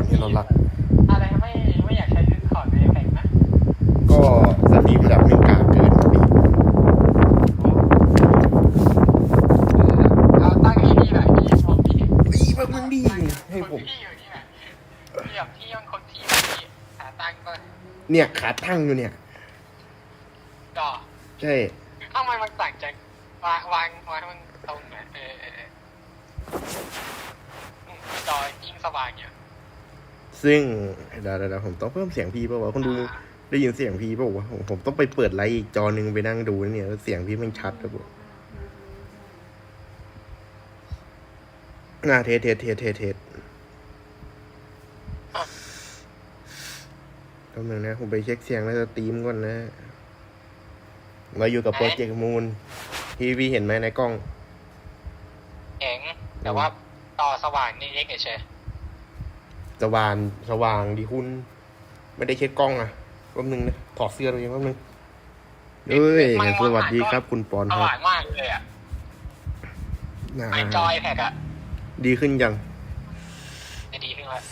รณ์ที่เรารัก อะไรไม่ไม่อยากใช้ดิสคอร์ดในแฟกนะก็สตรีมแบบไม่กล้าเกินพี่เอาตั้งให้ดีหน่อยพี่ผมพี่อีแบบมึงดีให้ผมคนที่อยู่นี่แหละเรียบที่มันคนที่พี่หาตั้งก็เนี่ยขาตั้งอยู่เนี่ยก็ใช่ทำไมมันต่างจากวางวางวางให้มันตรงนะเออเออเอออืมจอยิ่งสว่างเนี่ย ซึ่งเดี๋ยวเดี๋ยวเดี๋ยวผมต้องเพิ่มเสียงพี่เปล่าวะคนดูได้ยินเสียงพี่เปล่าวะผมผมต้องไปเปิดไลฟ์อีกจอหนึ่งไปนั่งดูนะเนี่ยแล้วเสียงพี่มันชัดครับผมอ่าเทสเทสเทสเทสเทสแป๊บนึงนะ ผมไปเช็คเสียงในสตรีมก่อนนะเราอยู่กับโปรเจกต์มูนที่พี่เห็นไหมในกล้องเองแต่ว่าจอสว่างนี่เล็กเฉย สว่างสว่างดีคุณ ไม่ได้เช็คกล้องอะแป๊บนึงนะถอดเสื้อตัวเองแป๊บนึงเอ้ยสวัสดีครับ คุณปอนสครับว่างมากเลยอะอ่าไอจอยแพกอะดีขึ้นยัง จะดีขึ้นแล้ว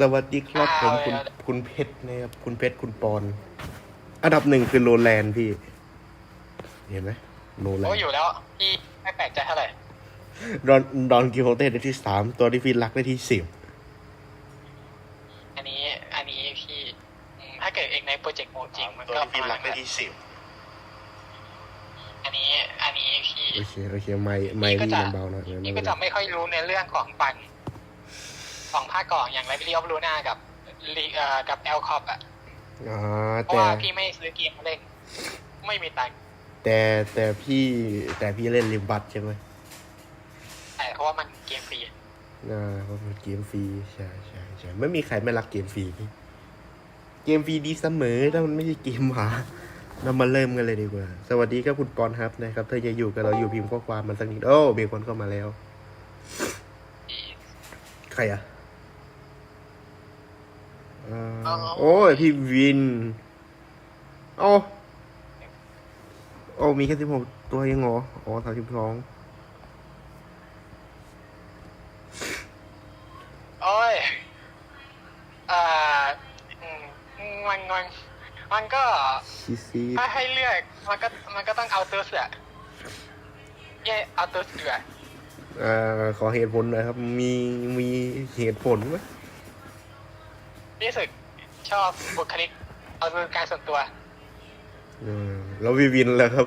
สวัสดีครับผมคุณเอาเลย คุณเพชรนะครับคุณเพชรคุณปอน อันดับหนึ่งคือโรแลนด์พี่ เห็นไหมโรแลนโอ้ด์อยู่แล้วพี่ไม่แปลกใจเท่าไหร่ ดอนดอนกิโฮเต้ได้ที่สามตัวที่พี่รักได้ที่สิบอั นนี้ อันนี้พี่อืมถ้าเกิดเองในโปรเจกต์โมจริง มันตัวก็ที่พี่รักได้ที่สิบอันนี้ อันนี้พี่ โอเค โอเค ไม่ไม่พี่มันเบาหน่อยนี่ไม่ก็เป็นไรจะไม่ค่อยรู้ในเรื่องของปังของภาคก่อนอย่างไรพี่เลียบลูน่ากับลีเอ่อกับแอลคอปอะอ่าเพราะแต่ว่าพี่ไม่ซื้อเกมมาเล่น ไม่มีตังค์แต่แต่พี่แต่พี่เล่นริมบัตใช่ไหมแต่เพราะว่ามันเกมฟรีอ่าเพราะมันเกมฟรีใช่ใช่ใช่ ไม่มีใครไม่รักเกมฟรีพี่เกมฟรีดีเสมอถ้ามันไม่ใช่เกมหาเรามาเริ่มกันเลยดีกว่า สวัสดีครับคุณปอนครับนะครับ เธอจะอยู่กับเราอยู่พิมพ์ข้อความมันสักนิดโอ้มีคนเข้ามาแล้ว ใครอะโอ้ยพี่วิน โอ้โอ้มีแค่สิบหกตัวเองเหรออ๋อสามสิบสอง โอ้ยอ่าอืมมันมัน มันก็ชีซีถ้าให้เลือกมันก็มันก็ต้องเอาตัวเสือเย่เอาตัวเสืออ่าขอเหตุผลหน่อยครับ มีมีเหตุผลไหมรู้สึกชอบบุคลิกเอาเป็นการส่วนตัวอ่าแล้วพี่วินแล้วครับ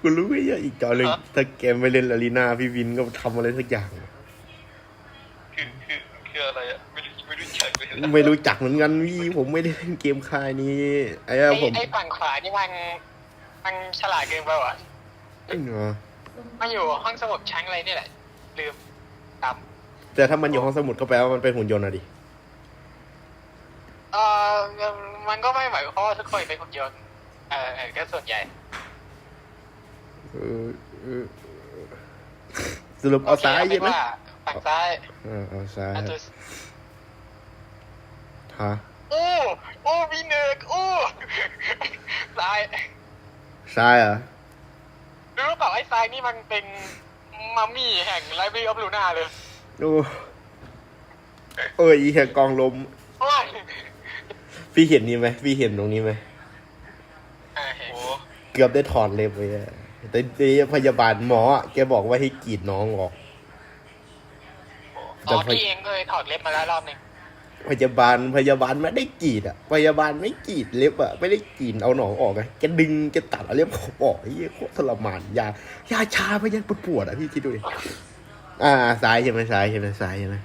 กูรู้ไม่ยอะอีกจอหนึ่งฮะถ้าแกไม่เล่นอารีนาพี่วินก็ทำอะไรสักอย่าง คือคือคืออะไรอะไม่รู้ไม่รู้จักเลย ไม่รู้จักเหมือนกันพี่ผมไม่ได้เล่นเกมค่ายนี้ไอ้ไอ้อะผมไอ้ฝั่งขวานี่มัน มันฉลาดเกินไปว่ะไอ้เนาะมันอยู่ห้องสมุดช้างอะไรนี่แหละ ลืมตามแต่ถ้ามันอยู่ห้องสมุดก็แปลว่ามันเป็นหุ่นยนต์อะดิเออมันก็ไม่หมายความว่าทุกคนเป็นหุ่นยนต์เออเออก็ส่วนใหญ่ เออเออสรุปเอาซ้ายโคใช่ไหมว่าฝั่งซ้ายอ่าเอาซ้ายอันตัว ฮะโอ้โอ้มีเนกโอ้ซ้ายซ้ายเหรอะรู้หรือเปล่าไอ้ซ้ายนี่มันเป็นมัมมี่แห่งไลบรารีออฟลูน่าเลยโอ้เอ้ยอีแค่กองลม โอ้ยพี่เห็นนี่ไหมพี่เห็นตรงนี้ไหมอ่าเห็นเกือบได้ถอดเล็บไปอะแต่แต่พยาบาลหมออะแกบอกว่าให้กรีดน้องออก อ๋อพี่เองเคยถอดเล็บมาแล้วรอบหนึ่ง พยาบาลพยาบาลไม่ได้กรีดอะ พยาบาลไม่กรีดเล็บอะไม่ได้กรีดเอาหนองออกไงแกดึงแกตัดเอาเล็บออกไอ้เหี้ยโคตรทรมานยายาชาพยันปวดๆอะพี่คิดดูดิอ่าซ้ายใช่ไหมซ้ายใช่ไหมซ้ายใช่ไหม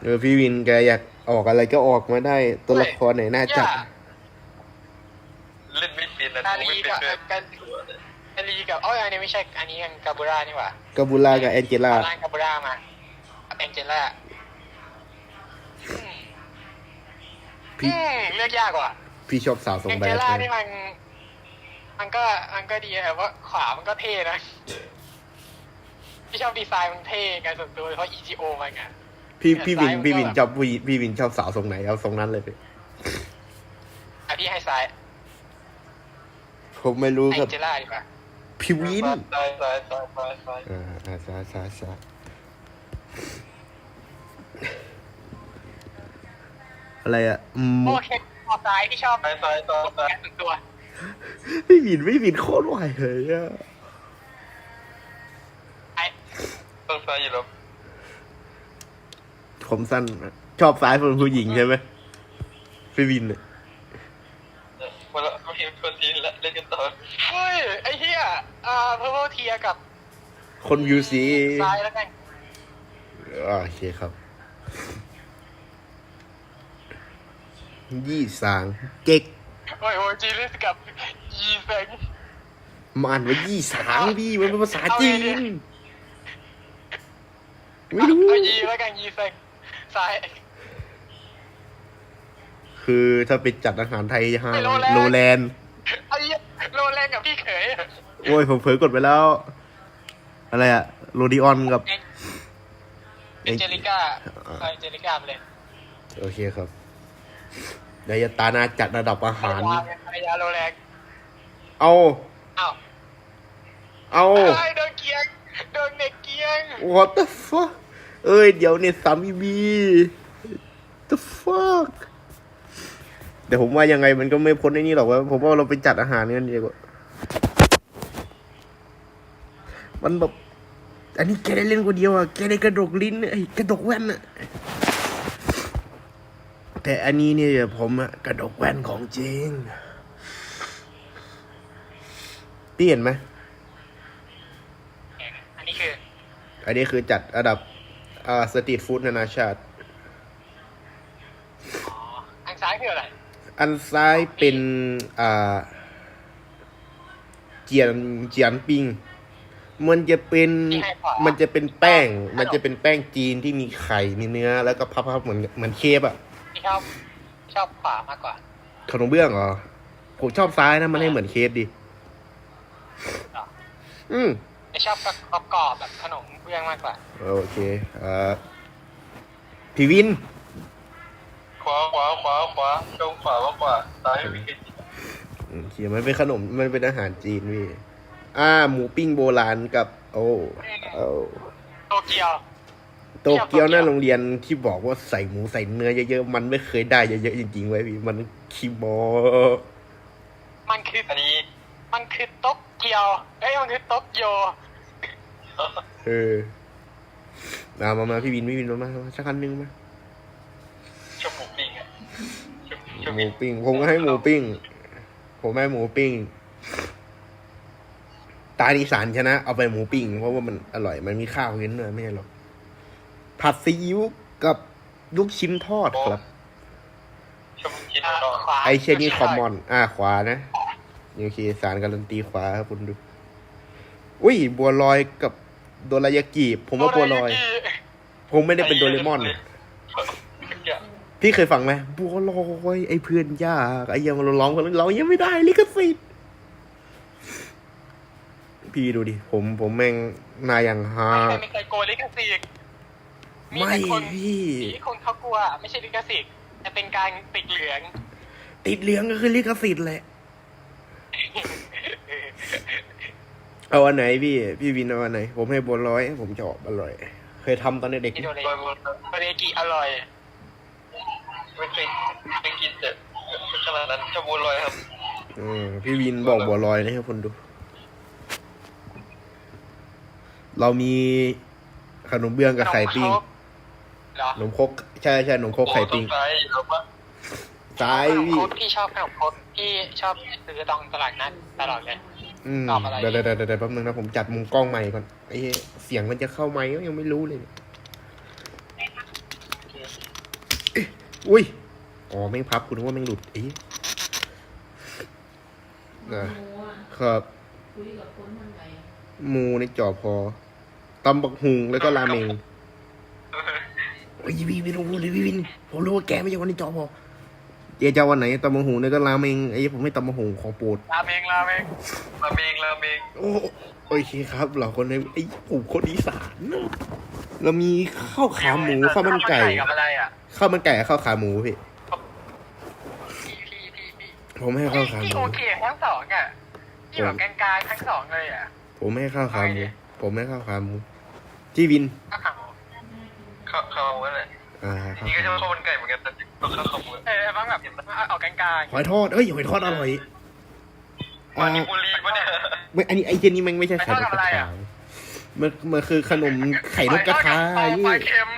เออพี่วินแกอยากออกอะไรก็ออกมาได้ตัวละครไหนน่าจับย่กาลีกับกากาลีกับอ๋ออันนี้ไม่ใช่อันนี้กันกาบูรานี่หว่ากาบูลากับแองเจล่าร่างกาบูรามากับ แองเจล่าอืมพี่อืมเลือกยากว่ะพี่ชอบสาวทรงแองแบเจดล่านะนี่มัน มันก็มันก็ดีแต่ว่าขวามันก็เท่นะพี่ชอบดีไซน์มันเท่กันส่วนตัวเพราะ EGO มันไง พี่พี่วินซ้ายมันก็พี่วินแบบชอบพี่พี่วินชอบสาวทรงไหนเอาทรงนั้นเลยพี่อะพี่ให้ซ้ายผมไม่รู้แอครับงเจล่าดีกว่าพี่วินซ้ายซ้ายซ้ายซ้ายซ้ายอ่าอ่าช้าช้าช้า อะไรอะอืมโอเคขอบซ้ายที่ชอบซ้ายซ้ายซ้ายซ้ายแค่ส่วนตัวพี่วินพี่วินโคตรไหวเลยอะไอ้ต้องซ้ายอยู่แล้วผมสั้นชอบซ้ายเป็นผู้หญิงใช่ไหมพี่วินเนี่ยหมดละไม่เห็นคนทีละเล่นกันต่อเฮ้ยไอ้เหี้ยอ่าเพอร์เพลเทียกับคนวิวซีซ้ายแล้วกันอ่าโอเคครับ ยี่สางเจ๊กโอ้ยโอ้ยจีลิสกับยีเซงมาอ่านว่ายี่สางพี่มันเป็นภาษาจีเอาไงนดีไม่รู้เอายีแล้วกันยีเซงซ้ายคือถ้าไปจัดอาหารไทยฮะไม่โลแลนด์โลแลนด์ไอ้เหี้ยโรแรงกับพี่เขยโอ้ยผมเผลอกดไปแล้ว อะไรอะโรดิออนกับเอ็งเอ็งเจลิก้าเอาเอ็งเจลิก้าไปเลยโอเคครับ เดี๋ยวจะตาหนาจัดระดับอาหารภรรยาไงภรรยาโรแรงเอา อ้าวเอา ไอ้ยโดนเกียงโดนเน็กเกียง what the fuck เอ้ย เดี๋ยวเนี่ยสามีบี the fuck เดี๋ยวผมว่ายังไงมันก็ไม่พ้นไอ้นี่หรอกว่าผมว่าเราไปจัดอาหารกันดีกว่า มันแบบ อันนี้แกได้เล่นคนเดียวอะ แกได้กระดกลิ้นไอ้กระดกแว่นอะ แต่อันนี้เนี่ยผมอะกระดกแว่นของจริงพี่เห็นไหมอันนี้คือ อันนี้คือจัดอันดับอ่าสตรีทฟู้ดนานาชาติอ๋ออันซ้ายคืออะไร อันซ้ายเป็นอ่าเจียนเจียนปิง มันจะเป็นที่ให้ขวามัมันจะเป็นแป้งขนมมันจะเป็นแป้งจีนที่มีไข่มีเนื้อ แล้วก็พับๆเหมือนเหมือนเคฟอะ ที่ชอบชอบขวามากกว่าขนมเบื้องเหรอ ผมชอบซ้ายนะ มันให้เหมือนเคฟดิเหรออืมไม่ชอบกรอบๆแบบขนมเบื้องมากกว่าโอเคอ่าพี่วิน ขวาขวาขวาขวาตรงขวามากกว่าซ้ายไม่เห็นอืมเขียนมันเป็นขนมมันเป็นอาหารจีนพี่อ่า หมูปิ้งโบราณกับ โอ้โอ้โตเกียว โตเกียวหน้าโรงเรียนที่บอกว่าใส่หมูใส่เนื้อเยอะๆมันไม่เคยได้เยอะๆจริงๆไว้ยพี่มันคีโมมันคืออันนี้ มันคือโตเกียวเอ้ยมันคือโตเกียวเออมามามาพี่วินพี่วินมามามาสักคันหนึงมาชมหมูปิ้งอะชมชมหมูปิ้งผมก็ให้หมูปิ้ง ผมให้หมูปิ้งตาดีสานชนะเอาไปหมูปิ้งเพราะว่ามันอร่อยมันมีข้าวเย็นด้วยไม่ใช่หรอก ผัดซีอิ๊วกับลูกชิ้นทอดครับชมกินอ่าต่อขวาไอเชนนี่คอมมอน อ่าขวานะโอเคสารการันตีขวาครับคุณดู อุ้ยบัวลอยกับโดรายากิผมว่าบัวลอย ผมไม่ได้เป็นโดเรมอนอย่างพี่เคยฟังไหมบัวลอยไอ้เพื่อนยากไอ้ยังเราร้องกันเรายังไม่ได้ลิขสิทธิ์พี่ดูดิ ผมผมแม่งนายอย่างฮาไม่เคยไม่เคยโกยลิขสิทธิ์ มีไม่แต่คนพี่ที่คนเขากลัว ไม่ใช่ลิขสิทธิ์แต่เป็นการติดเหลือง ติดเหลืองก็คือลิขสิทธิ์แหละ เอาอันไหนพี่ พี่วินเอาอันไหน ผมให้บัวลอย ผมชอบอร่อย เคยทำตอนเด็กที่โดเรลอยบนโดเรกิอร่อยไม่เคยไม่กินแต่ขนาดนั้นชมบัวลอยครับ ๆอืมพี่วินบอกบัวลอยนะครับคนดู เรามีขนมเบื้องกับไข่ปิ้ง เหรอขนมครกใช่ใช่ขนมครกไข่ปิ้งโอ้ต้องซ้ายอยู่แล้วปะซ้ายขนมพี่โคกพี่ชอบขนมโคกพี่ชอบซื้อตองตลาดนัดตลอดเลย อืมตอบอะไร เดี๋ยวเดี๋ยวเดี๋ยวเดี๋ยวแป๊บนึงนะผมจัดมุมกล้องใหม่ก่อนไอ้เหี้ยเสียงมันจะเข้าไหมก็ยังไม่รู้เลยเอ๊ะอุ้ยอ๋อแม่งพับคุณว่าแม่งหลุดเอ๊ะอะหมูอะครับคุยกับคนทางไหนหมูในจอพอตำบักหุงแล้วก็ราเมง โอ้ยพี่วินรู้เลยพี่วินผมรู้ว่าแกไม่ใช่คนในจอพอเดี๋ยวจะวันไหนตำบักหุงแล้วก็ราเมงไอ้ผมไม่ตำบักหุงของโปรดราเมงราเมงราเมงราเมงโอ้โอเคครับเราคนในไอ้ผมคนอีสานนะเรามีข้าวขาหมูข้าวมันไก่กับอะไรอะข้าวมันไก่กับข้าวขาหมูพี่พี่พี่พี่พี่ผมให้ข้าวขาหพี่มูโอเคทั้งสองอะพี่แบบกลางๆทั้งสองเลยอะผมให้ข้าวขาหมูผมให้ข้าวขาหมูที่วินก็ขัง ข้าวข้าวอะไรอ่าข้าวนี่ก็ขาหมูใช่ว่าข้าวมันไก่เหมือนกันแต่ต้องข้าวขาหมูเออบ้างแบบเอากลางๆหอยทอดเอ้ยหอยทอดอร่อยมาอ่านิบุรีปะเนี่ย ไม่อันนี้ไอ้เจนนี่มันไม่ใช่ไข่นกกระทามันมันคือขนมไข่นกกระทาปลาพี่เค็ม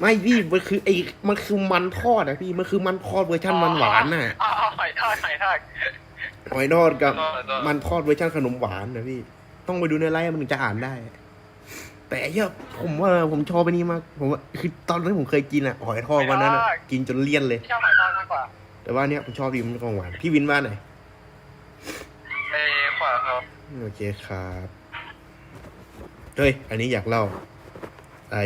ไม่พี่มันคือไอ้มันคือมันทอดอะพี่มันคือมันทอดเวอร์ชันมันหวานน่ะอ๋อหอยทอดหอยทอดหอยทอดกับ มันทอดเวอร์ชันขนมหวานนะพี่ ต้องไปดูในไลฟ์มันถึงจะอ่านได้ แต่ไอ้เหี้ยผมว่าผมชอบไปนี้มากผมว่าคือตอนนั้นผมเคยกินอะหอยทอดวันนั้นอะกินจนเลี่ยนเลย พี่ชอบหอยทอดมากกว่าแต่ว่าเนี้ยผมชอบดีมันของหวานพี่วินว่าไหนไอ้ขวาครับโอเคครับเฮ้ยอันนี้อยากเล่า ไอ้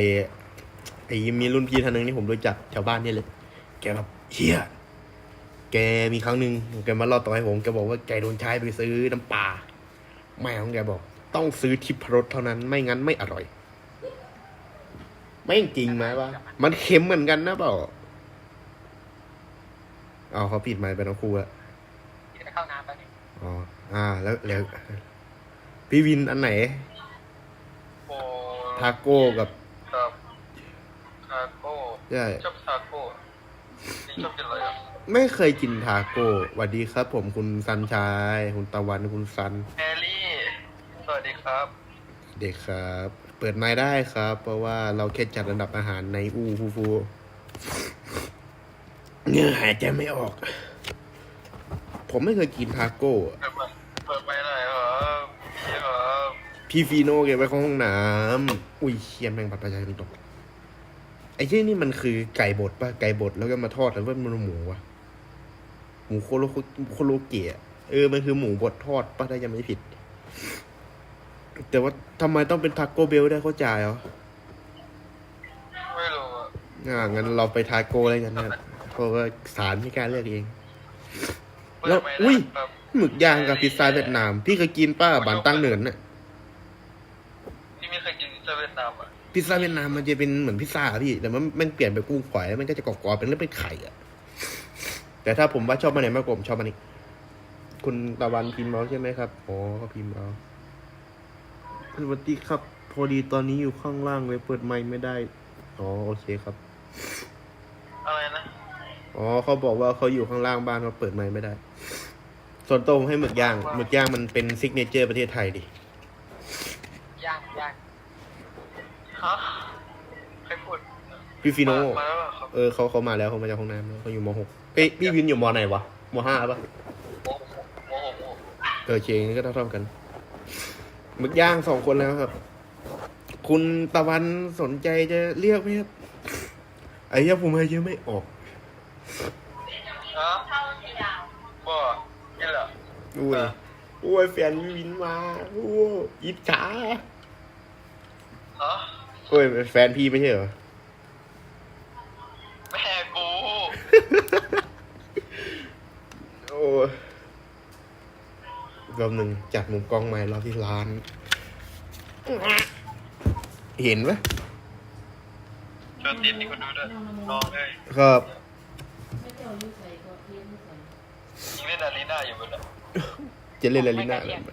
ไอ้มีรุ่นพี่ท่านหนึงที่ผมรู้จักแถวบ้านนี่เลย แกแบบเฮียแกมีครั้งหนึ่งแกมาเล่าต่อให้ผมแกบอกว่าแกโดนใช้ไปซื้อน้ำปลาแม่ของแกบอก ต้องซื้อทิพรสเท่านั้น ไม่งั้นไม่อร่อย ไม่งจริงไหมวะมันเค็มเหมือนกันนะเปล่าเอาเขาปิดไมค์ไปน้องครูอะไปเข้าน้ำไปบนึงอ๋ออ่า แล้วแล้วพี่วินอันไหนโอ้ทาโก้กับครับทาโก้ใช่ชอบทาโก้นี่ชอบกินอะไรอะไม่เคยกินทาโก้สวัสดีครับ ผมคุณซันชาย คุณตะวันคุณซันแฮร์รี่ สวัสดีครับ เด็กครับ เปิดไม้ได้ครับ เพราะว่าเราแค่จัดอันดับอาหารในอูฟูฟูเนื้อหายใจไม่ออก ผมไม่เคยกินทาโก้อะเปิดมาเปิดไปไหนอยครับพี่ครับพี่ฟีโน่แกไปเข้าห้องน้ำอุ้ยเคียนแม่งบัตรประชาชนตก ไอ้ที่นี่มันคือไก่บดป่ะ ไก่บดแล้วก็มาทอดแล้วก็มันหมูวะหมูโคโลโคโลเกะเออ มันคือหมูบดทอดป่ะถ้าจะไม่ผิด แต่ว่าทำไมต้องเป็นทาโก้เบลได้เข้าใจเหรอไม่รู้อะอ่างั้นเราไปทาโก้เลยกันนะเพราะว่าสารมีการเลือกเองเปิแล้วดไม่อุ้ได้ยครับหมึกย่างกับพิซซ่าเวียดนาม พี่เคยกินป้าบานตั้งเหนินน่ะพี่ไม่เคยกินพิซซ่าเวียดนามอะพิซซ่าเวียดนามมันจะเป็นเหมือนพิซซ่าอะพี่ แต่มันมันเปลี่ยนเป็นกุ้งฝอยแล้วมันก็จะกรอบๆเป็นเรื่องเป็นไข่อะแต่ถ้าผมว่าชอบมันไหนมากกว่าผมชอบมันนี้คุณตะวันพิมพ์เอาใช่ไหมครับอ๋อเขาพิมพ์เอา สวัสดีครับ พอดีตอนนี้อยู่ข้างล่างเลยเปิดไมค์ไม่ได้ อ๋อโอเคครับ อะไรนะ อ๋อเขาบอกว่าเขาอยู่ข้างล่างบ้านเขาเปิดไมค์ไม่ได้ ส่วนตัวผมให้หมึกย่างหมึกย่างมันเป็นซิกเนเจอร์ประเทศไทยดิ ย่างย่างฮะใครพูดพี่ฟิโนมามาแล้วเหรอครับเออเขาเขามาแล้วเขามาจากห้องน้ำแล้วเขาอยู่มหกเอ้ยพี่วินอยู่มไหนวะมห้าปะโมโหโมโหโมโห เออเชงก็เท่าๆกัน หมึกย่างสองคนแล้วครับ คุณตะวันสนใจจะเรียกไหมครับไอ้เหี้ยผมให้เยอะไม่ออกฮะบ่กินเหรออุ้ยโอ้ยแฟนพี่วินมาโอ้ยอิจฉาฮะโอ้ยแฟนพี่ไม่ใช่เหรอแม่กูโอ้ย รอบหนึ่งจัดมุมกล้องใหม่รอบที่ร้าน เห็นปะชวนติดนี่คนดูด้วยน้องเลยครับไม่เจ้าอยู่ใส่ก็เพี้ยนอยู่ใส่ยิงเล่นอารีนาอยู่บนอะจะเล่นลาลิน่าอะไรไป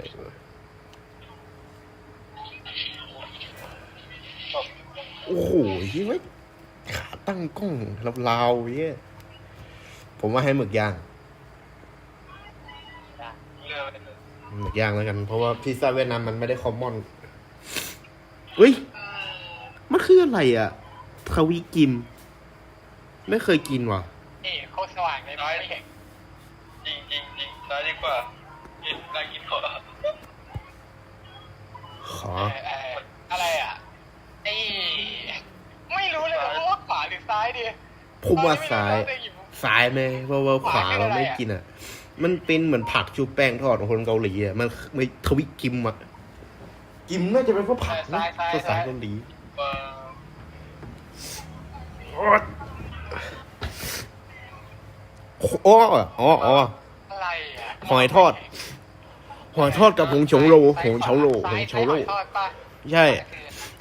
โอ้โหเฮ้ยขาตั้งกล้องลาวๆเย้ยผมว่าให้หมึกย่าง เลือกไปเลย หมึกย่างแล้วกัน เพราะว่าพิซซ่าเวียดนามมันไม่ได้คอมมอนเฮ้ย มันคืออะไรอะทวีกิม ไม่เคยกินว่ะนี่โคตรสว่างเลยไม่เห็นจริงจริงจริงน้อยดีกว่ากินน่ากินกว่าขอ เออเอออะไรอะไอ้ไม่รู้เลยว่าขวาหรือซ้ายดีผมว่าซ้าย ตอนนี้ไม่รู้ว่ตัวเองอซ้ายไหมเพราะว่าขวาเราไม่กินอะ มันเป็นเหมือนผักชุบแป้งทอดของคนเกาหลีอะมันไม่ทวิกิมอะกิมน่าจะเป็นพวกผักนะภาษาเกาหลีว่าอ๋ออ๋ออ๋อ อะไรอะหอยทอด หอยทอดกับผงชงโลผงเฉาโลผงเฉาโลหอยทอดปะใช่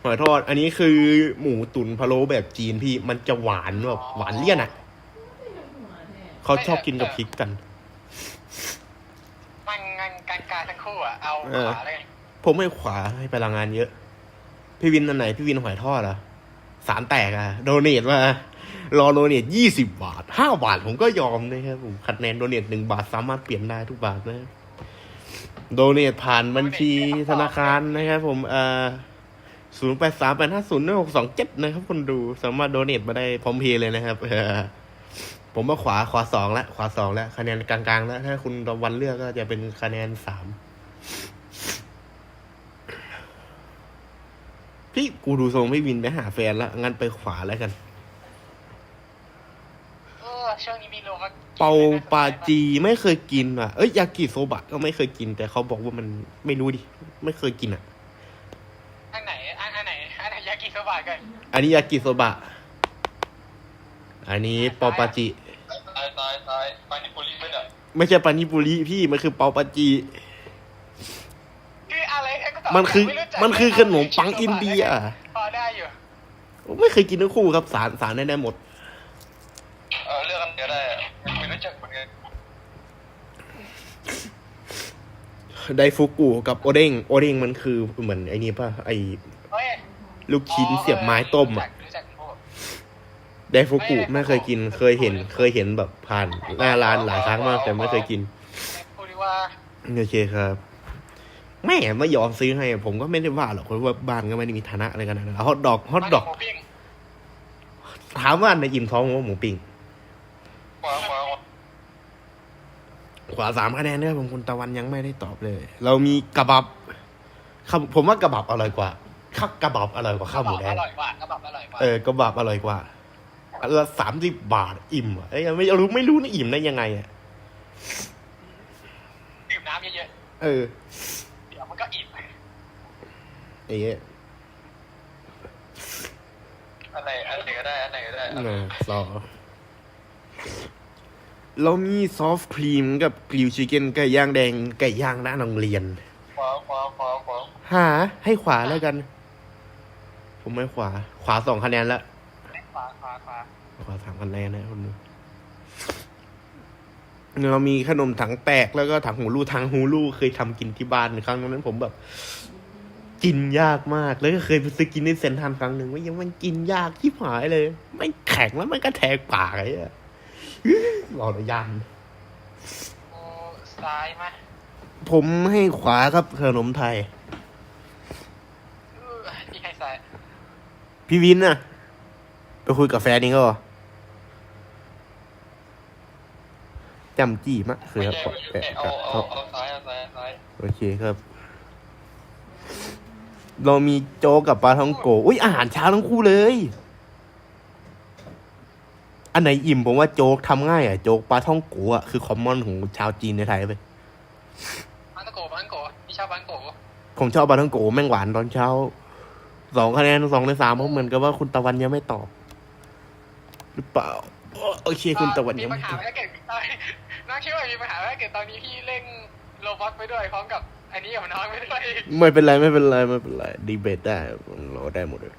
หอยทอด อันนี้คือหมูตุ๋นพะโล้แบบจีนพี่มันจะหวานแบบหวานเลี่ยนอะ เขาชอบกินกับพริกกันมันงัน การการทั้งคู่อะเอาเออขวาเลยผมไม่ขวาให้พลังงานเยอะ พี่วินอันไหน พี่วินหอยทอดเหรอสารแตกอะโดเนทมารอโดเนทยี่สิบบาทห้าบาทผมก็ยอมนะครับผมคะแนนโดเนทหนึ่งบาทสามารถเปลี่ยนได้ทุกบาทนะ โดเนทผ่านบัญชีธนาคารนะครับผมเอ่อศูนย์แปดสามแปดห้าศูนย์หกสองเจ็ดนะครับคนดูสามารถโดเนทมาได้พร้อมเพย์เลยนะครับเออ ผมว่าขวาขวาสองแล้วขวาสองแล้วคะแนนกลางๆแล้วถ้าคุณตะวันเลือกก็จะเป็นคะแนนสามพี่กูดูทรงไม่วินไปหาแฟนแล้วงั้นไปขวาแล้วกัน เออช่วงนี้มีโลมาเปาปาจีไม่เคยกินอะ เอ้ยยากิโซบะก็ไม่เคยกิน แต่เขาบอกว่ามันไม่รู้ดิ ไม่เคยกินอะ อันไหนอันอันไหนอันไหนยากิโซบะกันอันนี้ยากิโซบะ อันนี้เปาปาจิ ไม่ได้ไม่ใช่ปานิปุริพี่มันคือเปาปาจิคืออะไรก็ตอบมันคือไรู้จักมันคือขนมปังอินเดีย พอได้อยู่ไม่เคยกินทั้งคู่ครับสารสารได้ได้หมด เออเลือกกันเดียวได้อะไม่รู้จักเหมือนกันไดฟุกุกับโอเด้งโอเด้งมันคือเหมือนไอ้นี่ป่ะไอ้ เฮ้ยลูกชิ้นเสียบไม้ต้มอะ รู้จักรู้จักพวก ไดฟุกุไม่เคยกิน เคยเห็น เคยเห็นแบบผ่านหน้าร้านหลายครั้งมากแต่ไม่เคยกินพูดดีว่าโอเคครับแม่ไม่ยอมซื้อให้ ผมก็ไม่ได้ว่าหรอกเพราะว่าบ้านก็ไม่ได้มีฐานะอะไรกันนะฮอตดอกฮอตดอกหมูปิ้งถามว่าในอิ่มท้องว่าหมูปิ้งขวาขวาขวาขวาสามคะแนนเนี่ยผมคุณตะวันยังไม่ได้ตอบเลย เรามีกระบับข้าวผมว่ากระบับอร่อยกว่าข้าวกระบับอร่อยกว่าข้าวหมูแดงอร่อยกว่ากระบับอร่อยกว่าเออกระบับอร่อยกว่า อันละสามสิบบาทอิ่มอะเอ้ยไม่รู้ไม่รู้นะอิ่มได้ยังไงอะดื่มน้ำเยอะเออๆเดี๋ยวมันก็อิ่มไอ้เงี้ยอันไหนอันไหนก็ได้อันไหนก็ได้นะสอเรามีซอฟต์ครีมกับกริวชิคเก้นไก่ย่างแดงไก่ย่างหน้าโรงเรียนขวาขวาขวาขวาหา ให้ขวาแล้วกัน ผมไม่ขวา ขวาสองคะแนนละขวาขวาขวาข วาสามคะแนนนะคนดูเรามีขนมถังแตกแล้วก็ถังหูรูถังหูรูเคยทำกินที่บ้านครั้งนั้นผมแบบ กินยากมากแล้วก็เคยไปซื้อกินในเซนทรันครั้งหนึ่งว่ายังมันกินยากที่หายเลย ไม่แข็งแล้วมันก็แทงปากไอ้อะรอระยันโอ้ซ้ายมาผมให้ขวาครับขนมไทยเออพี่ให้ซ้ายพี่วินน่ะ ไปคุยกับแฟนนี่ก็ จำจี้มะคือไม่ครับใช่ขอไม่แปะใช่เอากับเอาเขาเอาซ้ายเอาซ้ายเอาซ้ายโอเคครับ เรามีโจ๊กกับปลาท่องโก อุ้ยอาหารเช้าทั้งคู่เลย อันไหนอิ่มผมว่าโจ๊กทำง่ายอะโจ๊กปลาท่องโกอะคือคอมมอนของชาวจีนในไทยไปบังโกบังโกพี่ชอบบังโกผมชอบปลาท่องโกแม่งหวานตอนเช้าสองคะแนนสองในสามเพราะเหมือนกับว่าคุณตะวันยังไม่ตอบ หรือเปล่า โอเคคุณตะวันมียังปัญไม่หาตอบ ไหมถ้าเกิดตอนน้องคิดว่ามีปัญหาไหมถ้าเกิดตอนนี้พี่เล่นโรบอทไปด้วยพร้อมกับอันนี้กับน้องไปด้วยไม่เป็นไรไม่เป็นไรไม่เป็นไรดีเบตได้เราได้หมดเลย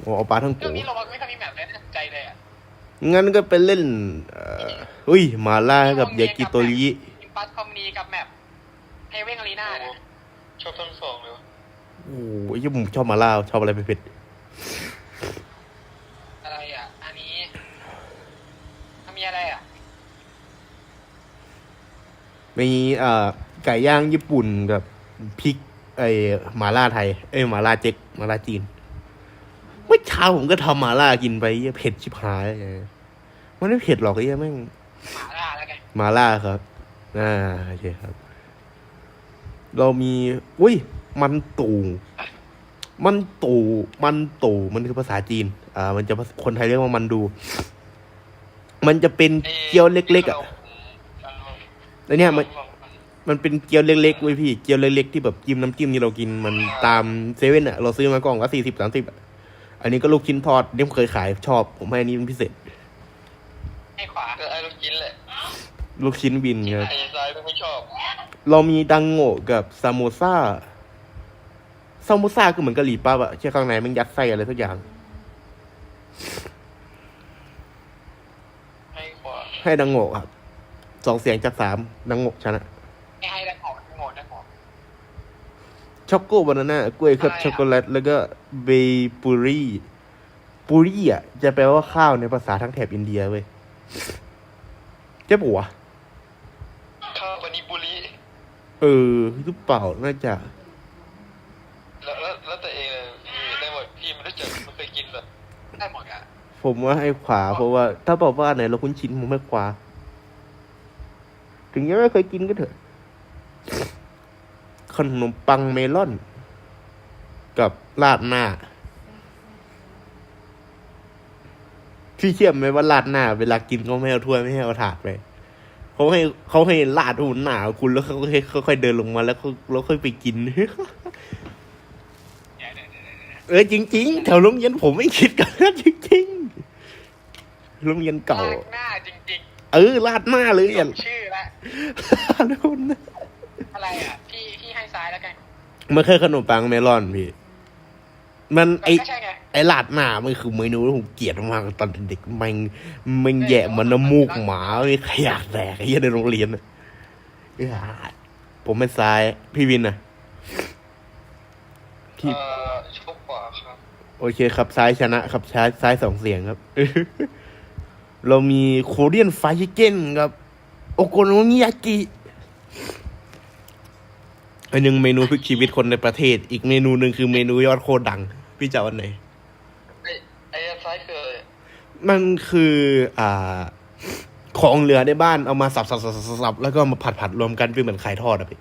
โอ้เอาปลาท่องโกเรื่องนี้โรบอทไม่ค่อยมีแมปเลยน่าสนใจเลยอะงั้นก็ไปเล่นเอ่ออุ้ยหมาล่ากับยากิโตริอิมปัสคอมนีกับแมปเฮเว่นอารีนาเนี่ยชอบทั้งสองเลยวะโอ้ยยี่ผมชอบหมาล่าชอบอะไรเผ็ดอะไรอะ อันนี้มันมีอะไรอะ ๆ มีเอ่อไก่ย่างญี่ปุ่นกับพริกไอหมาล่าไทย เอ้ยหมาล่าเจ๊กหมาล่าจีน เมื่อเช้าผมก็ทำหมาล่ากินไปเหี้ยเผ็ดชิบหายเลยมันไม่เผ็ดหรอกไอ้เหี้ยแม่งหมาล่าแล้วไงหมาล่าครับ อ่าโอเคครับ เรามีอุ้ย มันตู่ มันตู่ มันตู่มันคือภาษาจีน อ่า มันจะคนไทยเรียกว่ามันดู มันจะเป็นเกี๊ยวเล็กๆอะ แล้วเนี่ยมันมันเป็นเกี๊ยวเล็กๆเว้ยพี่เกี๊ยวเล็กๆที่แบบจิ้มน้ำจิ้มที่เรากินมันตามเซเว่นอะเราซื้อมากล่องละสี่สิบสามสิบอันนี้ก็ลูกชิ้นทอดเดี่ยมเคยขายชอบ ผมให้อันนี้เป็นพิเศษให้ขวาก็ไอ้ลูกชิ้นแหละลูกชิ้นวินครับไอ้ซ้ายไม่ชอบ เรามีดังโง่กับซามโมซ่าซามโมซ่าคือเหมือนกะหรี่ปั๊บอะแค่ข้างในมันยัดไส้อะไรทุกอย่างให้ขวาให้ดังโง่ครับ สองเสียงจากสามดังโง่ชนะให้ให้ได้หมดหมดได้หมดช็อกโกบานาน่ากล้วยเคลือบอะไรอะช็อกโกแลตแล้วก็เบปูรี่ปูรี่อะ จะแปลว่าข้าวในภาษาทั้งแถบอินเดียเว้ยเจ๊ปัวะข้าวปานิปุริเออหรือเปล่าน่าจะ แล้วแล้วแล้วแต่เองเลยพี่ได้หมดพี่ไม่รู้จักไม่เคยกินแบบได้หมดอะผมว่าให้ขวาเพราะว่า ถ้าบอกว่าอันไหนเราคุ้นชินผมให้ขวา ถึงยังไม่เคยกินก็เถอะ ขนมปังเมลอน กับราดหน้า พี่เชื่อไหมว่าราดหน้า เวลากินเขาไม่เอาถ้วยไม่ให้เอาถาดไปเขาให้เขาให้ราดหุ่นหนาคุณแล้วเขาค่อยค่อยๆเดินลงมาแล้วแล้วค่อยไปกิน เออจริง ๆ แถวโรงเรียนผมไม่คิดกันจริงๆโรงเรียนเก่าลากหน้าจริง เออราดหน้าเลยๆอะชื่อละราดหุ่นหน้าอะไรอะพี่พี่ให้ซ้ายแล้วกันมันคือขนมปังเมลอนพี่ มันไอก็ใช่ไงไอราดหน้ามันคือเมนูที่ผมเกลียดมากตอนเด็กๆมันมันแย่มันน้ำมูกหมาไม่ขยะแตกไอ้เหี้ยในโรงเรียนอะเอ้ยผมเป็นซ้ายพี่วินนะพี่เอ่อชอบขวาครับโอเคครับซ้ายชนะครับซ้ายซ้ายสองเสียงครับ เรามีโคเรียนไฟเก้นครับ โอโกโนมิยากิอันหนึ่งเมนูพลิกชีวิตคนในประเทศ อีกเมนูหนึ่งคือเมนูยอดโคตรดัง พี่จะเอาอันไหนไอ้ไอ้ซ้ายคือมันคือ อ่า ของเหลือในบ้านเอามาสับสับสับสับแล้วก็มาผัดผัดรวมกันเป็นเหมือนไข่ทอดอะพี่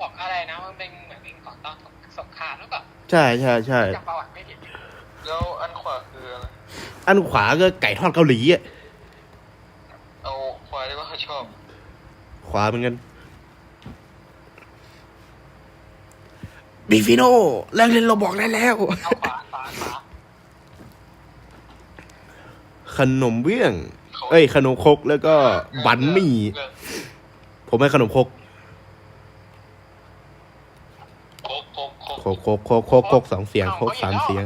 ออกอะไรนะ มันเป็นเหมือนเป็นของตอนสงครามหรือเปล่าใช่ใช่ใช่จำประวัติไม่ผิด แล้วอันขวาคืออะไร อันขวาก็ไก่ทอดเกาหลีอะเอาขวาดีกว่าชอบ ขวาเหมือนกันบีฟิโน่เลิกเล่นเราบอกได้แล้ว เอาขวาขวาขวาขนมเบื้อง เอ้ย ขนมครกแล้วก็บันหมี่ เลือกผมให้ขนมครกโคกโคกโคก ครกครกครกครกครกสองเสียงครกสามเสียง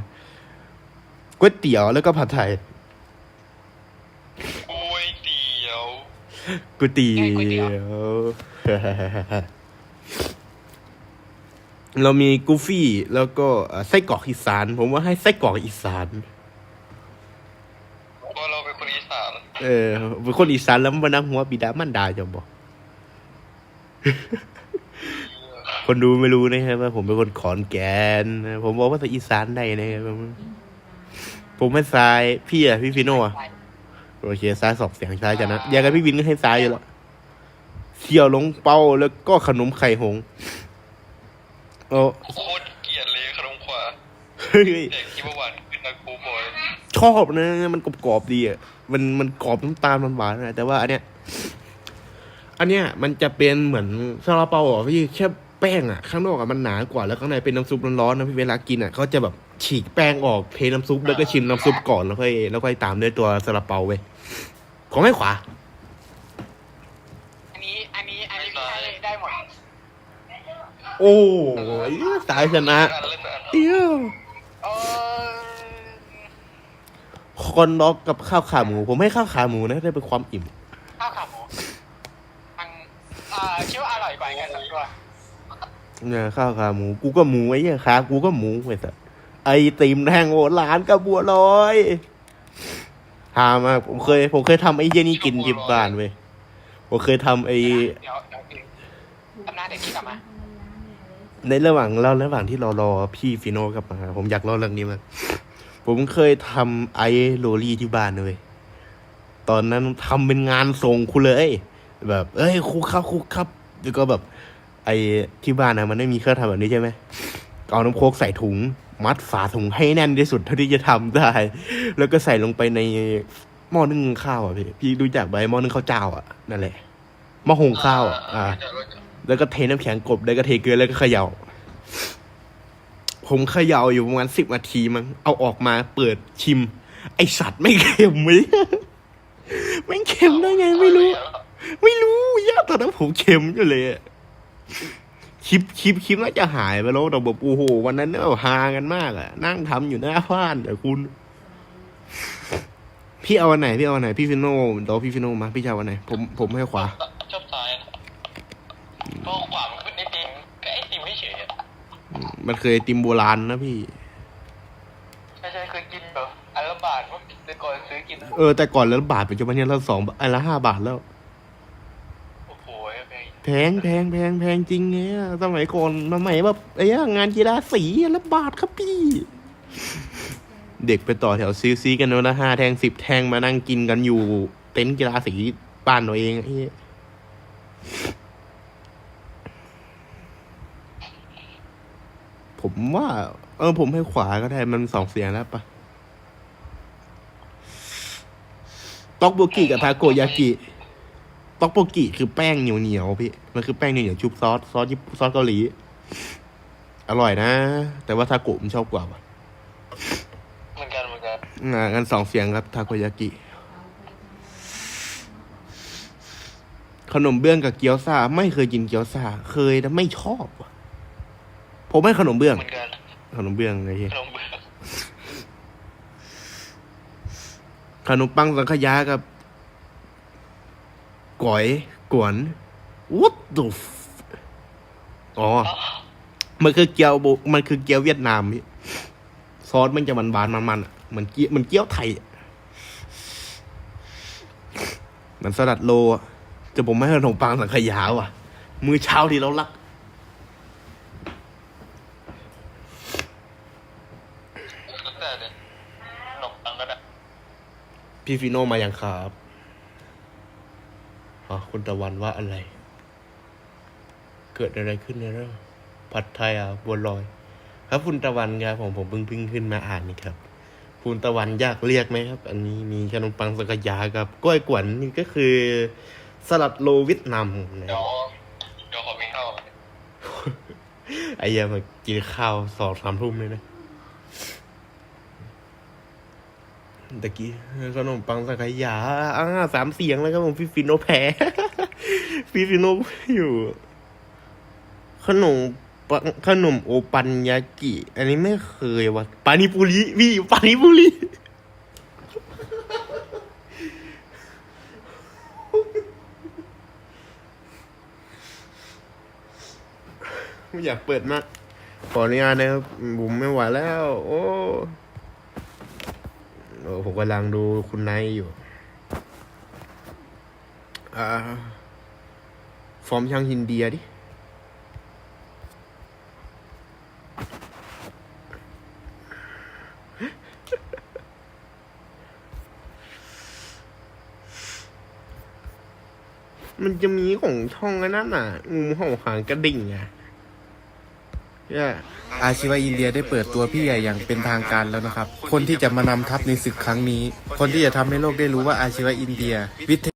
ก๋วยเตี๋ยวแล้วก็ผัดไทยก๋วยเตี๋ยวก๋วยเตี๋ยวเรามีกูฟี่แล้วก็เอ่อไส้กรอกอีสาน ผมว่าให้ไส้กรอกอีสานเพราะเราเป็นคนอีสานเออเป็นคนอีสานแล้วมานั่งหัวบิดามันดาจะบอกคนดูไม่รู้นะครับว่าผมเป็นคนขอนแก่นนะผมบอกว่าภาษาอีสานได้นะครับ ผมให้ซ้ายพี่อะพี่ฟิโน่อะโอเคซ้ายสองเสียงซ้ายจะนะอย่างกับพี่วินก็ให้ซ้ายอยู่แล้วเคี่ยวลงเป้าแล้วก็ขนมไข่หงส์โอ้โคตรเกลียดเลยขนมขวาเฮ้ยแต่คิดว่าหวานขึ้นนะครูบอยชอบนะมันกรอบๆดีอะมันมันกรอบน้ำตาลมันหวานนะแต่ว่าอันเนี้ย อันเนี้ยมันจะเป็นเหมือนซาลาเปาอะพี่แค่แป้งอะข้างนอกอะมันหนากว่าแล้วข้างในเป็นน้ำซุปร้อนๆนะพี่เวลากินอะเขาจะแบบฉีกแป้งออกเทน้ำซุปแล้วก็ชิมน้ำซุปก่อนแล้วค่อยแล้วค่อยตามด้วยตัวซาลาเปาเว้ยของไม่ขวา อันนี้ อันนี้ อันนี้พี่ให้ได้หมด โอ้ยสายชนะอันเล่นอันเอี้ยวเออคอนด็อกกับข้าวขาหมู ผมให้ข้าวขาหมูนะได้เป็นความอิ่ม ข้าวขาหมูมันเอ่อคิดว่าอร่อยกว่ากันสองตัวเนี่ยข้าวขาหมู กูก็หมูไอ้เหี้ยขากูก็หมูไอ้สัส ไอติมแท่งโอหลานกับบัวลอยหามากผมเคย ผมเคยทำไอ้เหี้ยนี่กินที่บ้านเว้ยผมเคยทำไอ้เดี๋ยวเดี๋ยวทำหน้าเด็กที่กลับมาในระหว่างเราระหว่างที่เรารอพี่ฟิโนกลับมาผมอยากเล่าเรื่องนี้มากผมเคยทำไอโรลี่ที่บ้านเลยตอนนั้นทำเป็นงานส่งครูเลย แบบ เอ้ยครูครับครูครับแล้วก็แบบ ไอที่บ้านนะมันไม่มีเครื่องทำแบบนี้ใช่ไหมเอาน้ำโคกใส่ถุง มัดฝาถุงให้แน่นที่สุดเท่าที่จะทำได้ แล้วก็ใส่ลงไปในหม้อนึ่งข้าวอะพี่พี่รู้จักใบหม้อนึ่งข้าวเจ้าอะนั่นแหละหมาหุงข้าวอะอ่า แล้วก็เทน้ำแข็งกบแล้วก็เทเกลือแล้วก็เขย่า ผมเขย่าอยู่ประมาณสิบนาทีมั้งเอาออกมาเปิดชิม ไอสัตว์ไม่เค็มเลยไม่เค็มได้ไงไม่รู้ ไม่รู้ย่าตอนนั้นผมเค็มอยู่เลยอะ คลิปคลิปคลิปน่าจะหายไปแล้วแต่แบบโอ้โหวันนั้นเนี่ยแบบฮากันมากอะนั่งทำอยู่หน้าบ้านแต่คุณ พี่เอาวันไหนพี่เอาวันไหนพี่ฟิโน่เดี๋ยวพี่ฟิโน่มาพี่จะเอาวันไหน ผมผมให้ขวาชอบซ้ายนะเพราะขวามันขึ้นไอติมก็ไอติมเฉยๆอะมันเคยไอติมโบราณนะพี่ใช่ใช่เคยกินแบบอันละบาทเพราะแต่ก่อนซื้อกิน เออแต่ก่อนแล้วบาทปัจจุบันนี้เราสองอันละห้าบาทแล้วโอ้โห แพงแพงแพงแพงจริงเนี่ยสมัยก่อนสมัยแบบไอ้งานกีฬาสีละบาทครับพี่ เด็กไปต่อแถวซื้อซีกันวันละห้าแทงสิบแทงมานั่งกินกันอยู่ เต็นท์กีฬาสีบ้านตัวเองไอ้ผมว่า เออ ผมให้ขวาก็ได้มันสองเสียงแล้วปะต็อกโบกิกับทาโกยากิ ต็อกโบกิคือแป้งเหนียวเหนียวๆพี่ มันคือแป้งเหนียวเหนียวๆชุบซอสซอสญี่ปุ่นซอสเกาหลี อร่อยนะ แต่ว่าทาโกะผมชอบกว่าว่ะเหมือนกันเหมือนกันอ่างั้นสองเสียงครับทาโกยากิ ขนมเบื้องกับเกี๊ยวซ่าไม่เคยกินเกี๊ยวซ่าเคยแต่ไม่ชอบว่ะผมให้ขนมเบื้อง เหมือนกันขนมเบื้องไงเหี้ยขนมเบื้องขนมปังสังขยากับ ก๋อยกวน what the f อ๋อ มันคือเกี๊ยวโบมันคือเกี๊ยวเวียดนามพี่ซอสมันจะมันบานๆมันๆอะเหมือนเกี๊ยวเหมือนเกี๊ยวไทยอะเหมือนสลัดโลอะจะผมไม่ให้ขนมปังสังขยาว่ะ มื้อเช้าที่เรารักแล้วแต่เลยขนมปังก็ได้ พี่ฟิโนมาอย่างครับ อ๋อคุณตะวันว่าอะไร เกิดอะไรขึ้นในเรื่องผัดไทยอะบัวลอย ครับคุณตะวันครับผมผมเพิ่งเพิ่งขึ้นมาอ่านนี่ครับ คุณตะวันอยากเรียกไหมครับ อันนี้มีขนมปังสังขยากับกล้วยกวนนี่ก็คือ สลัดโลเวียดนามนะเดี๋ยวเดี๋ยวขอไปเข้าไอ้เหี้ยามากินข้าวสองสามทุ่มเลยนะ ตะกี้ขนมปังสังขยาอ่าสามเสียงแล้วครับผมพี่ฟิโนแพ้พี่ฟิโนอยู่ ขนมปังขนมโอปันยากิ อันนี้ไม่เคยว่ะปานิปุริพี่ปานิปุริไม่อยากเปิดมาก ขออนุญาตนะครับผมไม่ไหวแล้ว โอ้ โอ้ผมกำลังดูคุณไนท์อยู่อ่าฟอร์มช่างฮินเดียดิ มันจะมีของช่องอันนั้นน่ะงูเห่าหางกระดิ่งอะ เนี่ยอาชีวะอินเดียได้เปิดตัวพี่ใหญ่อย่างเป็นทางการแล้วนะครับ คนที่จะมานำทัพในศึกครั้งนี้ คนที่จะทำให้โลกได้รู้ว่าอาชีวะอินเดียวิท